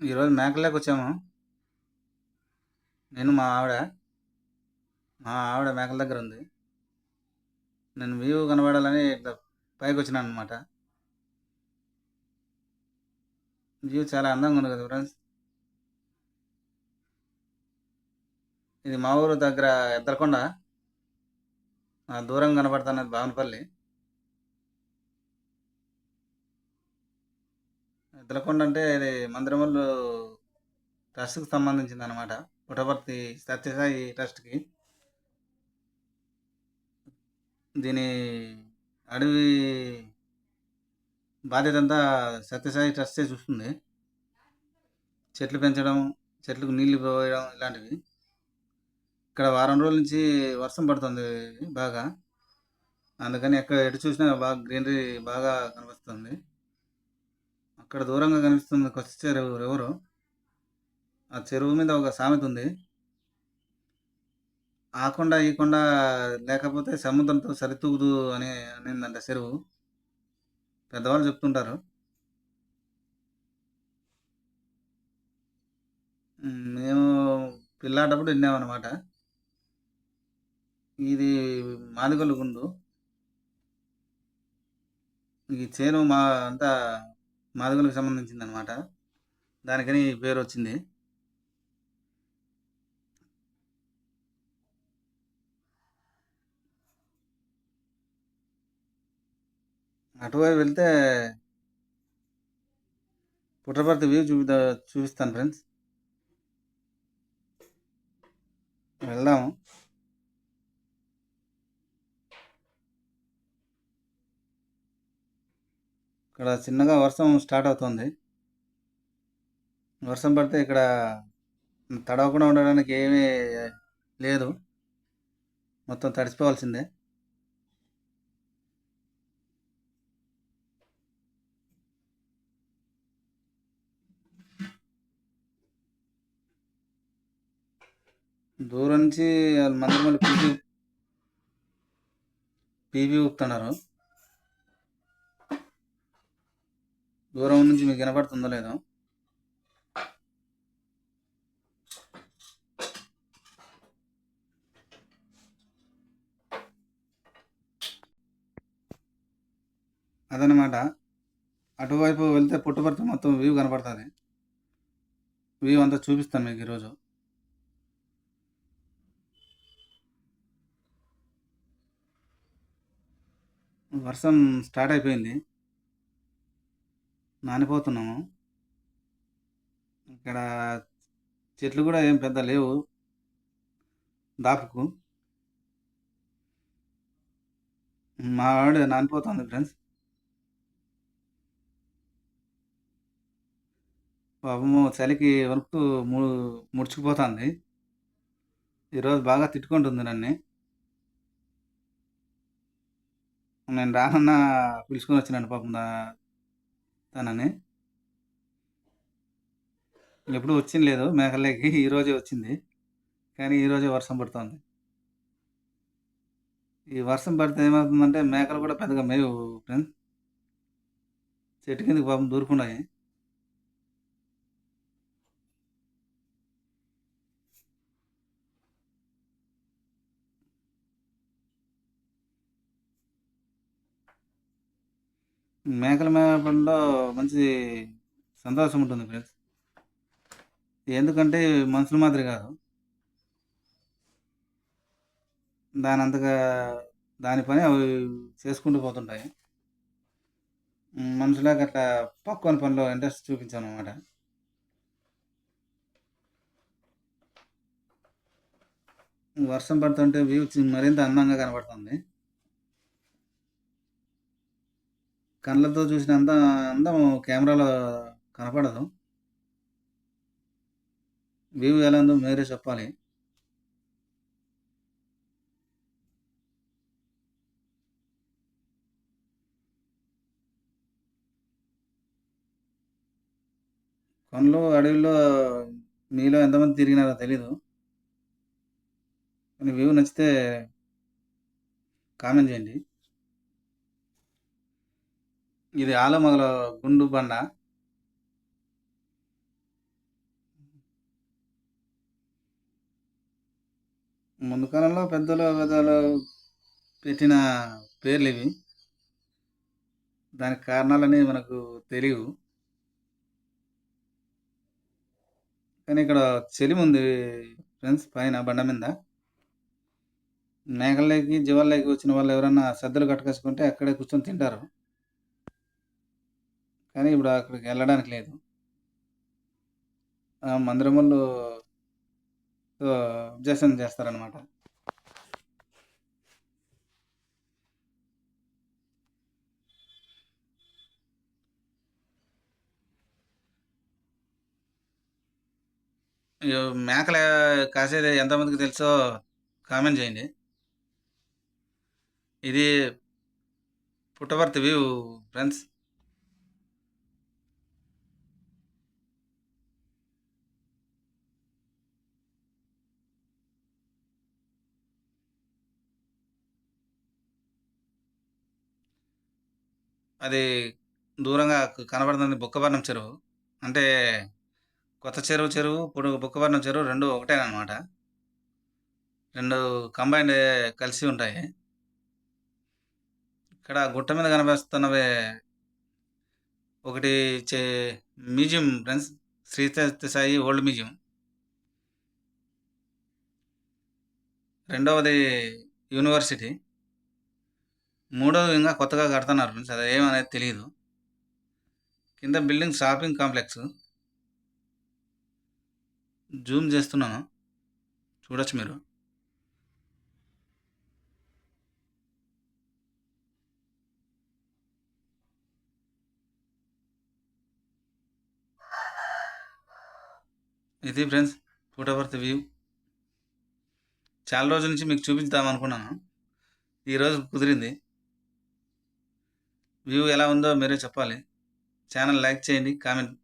ఈరోజు మేకలేకి వచ్చాము నేను మా ఆవిడ మా ఆవిడ మేకల దగ్గర ఉంది నేను వ్యూ కనబడాలని ఇట్లా పైకి వచ్చినాను అనమాట వ్యూ చాలా అందంగా ఉంది కదా ఫ్రెండ్స్ ఇది మా ఊరు దగ్గర ఎద్దరకొండ. దూరం కనబడుతున్నది బావనపల్లి ఎద్దరకొండ అంటే ఇది మందిరమల్లు ట్రస్ట్కి సంబంధించింది అనమాట పుటపర్తి సత్యసాయి ట్రస్ట్కి. దీని అడవి బాధ్యత అంతా సత్యసాయి ట్రస్టే చూస్తుంది. చెట్లు పెంచడం చెట్లకు నీళ్ళు పోయడం ఇలాంటివి. ఇక్కడ వారం రోజుల నుంచి వర్షం పడుతుంది బాగా. అందుకని ఎక్కడ ఎటు చూసినా బాగా గ్రీనరీ బాగా కనిపిస్తుంది. ఇక్కడ దూరంగా కనిపిస్తుంది కొత్త చెరువు ఎవరు? ఆ చెరువు మీద ఒక సామెత ఉంది. ఆ కొండ ఈ కొండ లేకపోతే సముద్రంతో సరితూగుదు అని అనిందంట చెరువు. పెద్దవాళ్ళు చెప్తుంటారు. మేము పిల్లాటప్పుడు విన్నామన్నమాట. ఇది మాదిగలు గుండు. ఈ చేను మా అంతా మాదిగలకు సంబంధించింది అనమాట దానికని పేరు వచ్చింది అటువైపు వెళ్తే పుట్టపర్తి వ్యూ చూపిస్తా చూపిస్తాను ఫ్రెండ్స్. వెళ్దాము. ఇక్కడ చిన్నగా వర్షం స్టార్ట్ అవుతుంది. వర్షం పడితే ఇక్కడ తడవకుండా ఉండడానికి ఏమీ లేదు. మొత్తం తడిసిపోవాల్సిందే. దూరం నుంచి వాళ్ళు మంది మళ్ళీ పీపీ పీపీ ఊపుతున్నారు. దూరం నుంచి మీకు వినపడుతుందో లేదో. అదనమాట అటువైపు వెళ్తే పుట్టుపర్తి మొత్తం వ్యూ కనపడుతుంది. వ్యూ అంతా చూపిస్తాను మీకు ఈరోజు. వర్షం స్టార్ట్ అయిపోయింది. నానిపోతున్నాము. ఇక్కడ చెట్లు కూడా ఏం పెద్ద లేవు. దాపుకు. మా ఆవిడ నానిపోతుంది ఫ్రెండ్స్. పాపము చలికి వణుకుతూ ము ముడుచుకుపోతుంది. ఈరోజు బాగా తిట్టుకుంటుంది నన్ను. నేను రానన్నా పిలుచుకొని వచ్చినాను పాపం తనని ఎప్పుడు వచ్చింది లేదు మేఘాలయకి ఈరోజే వచ్చింది. కానీ ఈరోజే వర్షం పడుతుంది. ఈ వర్షం పడితే ఏమవుతుందంటే మేకలు కూడా పెద్దగా మేవు ఫ్రెండ్స్ చెట్టు కిందకి పాపం దూరుకున్నాయి. మేకల మేపడంలో మంచి సంతోషం ఉంటుంది ఫ్రెండ్స్ ఎందుకంటే మనుషుల మాదిరి కాదు. దాని అంతగా దాని పని అవి చేసుకుంటూ పోతుంటాయి. మనుషులకు అట్లా పక్కన పనిలో ఇంట్రెస్ట్ చూపించాను అనమాట వర్షం పడుతుంటే వ్యూ చి- మరింత అందంగా కనబడుతుంది. కళ్ళతో చూసినంత అందం కెమెరాలో కనపడదు. వ్యూ ఎలా ఉందో మీరే చెప్పాలి. కొండలు అడవిలో మీలో ఎంతమంది తిరిగినారో తెలీదు. కానీ వ్యూ నచ్చితే కామెంట్ చేయండి. ఇది ఆలమగల గుండు బండ. ముందు కాలంలో పెద్దలు పెద్దలు పెట్టిన పేర్లు ఇవి. దానికి కారణాలనే మనకు తెలియవు కానీ ఇక్కడ చెలి ఉంది ఫ్రెండ్స్ పైన బండ మీద. మేకల్లోకి జీవాల్లోకి వచ్చిన వాళ్ళు ఎవరన్నా సద్దులు కట్టుకొచ్చుకుంటే అక్కడే కూర్చొని తింటారు. కానీ ఇప్పుడు అక్కడికి వెళ్ళడానికి లేదు. మందిరములు అబ్జెక్షన్ చేస్తారనమాట ఇగో మేకలు కాసేది ఎంతమందికి తెలుసో కామెంట్ చేయండి. ఇది పుట్టవర్తి వ్యూ ఫ్రెండ్స్. అది దూరంగా కనబడుతుంది బుక్కవర్ణం చెరువు. అంటే కొత్త చెరువు చెరువు ఇప్పుడు బుక్కవర్ణం చెరువు రెండు ఒకటేనమాట రెండు కంబైండ్ కలిసి ఉంటాయి. ఇక్కడ గుట్ట మీద కనిపిస్తున్నవే ఒకటి చే museum friends Sri Sai old museum. రెండవది యూనివర్సిటీ. మూడోది ఇంకా కొత్తగా కడుతున్నారు ఫ్రెండ్స్. అది ఏమనేది తెలియదు కింద బిల్డింగ్ షాపింగ్ కాంప్లెక్స్. జూమ్ చేస్తున్నాను. చూడొచ్చు మీరు. ఇది ఫ్రెండ్స్ ఫోటోవర్త్ వ్యూ. చాలా రోజుల నుంచి మీకు చూపిద్దాం అనుకున్నాను. ఈరోజు కుదిరింది. వ్యూ ఎలా ఉందో మీరే చెప్పాలి. ఛానల్ లైక్ చేయండి కామెంట్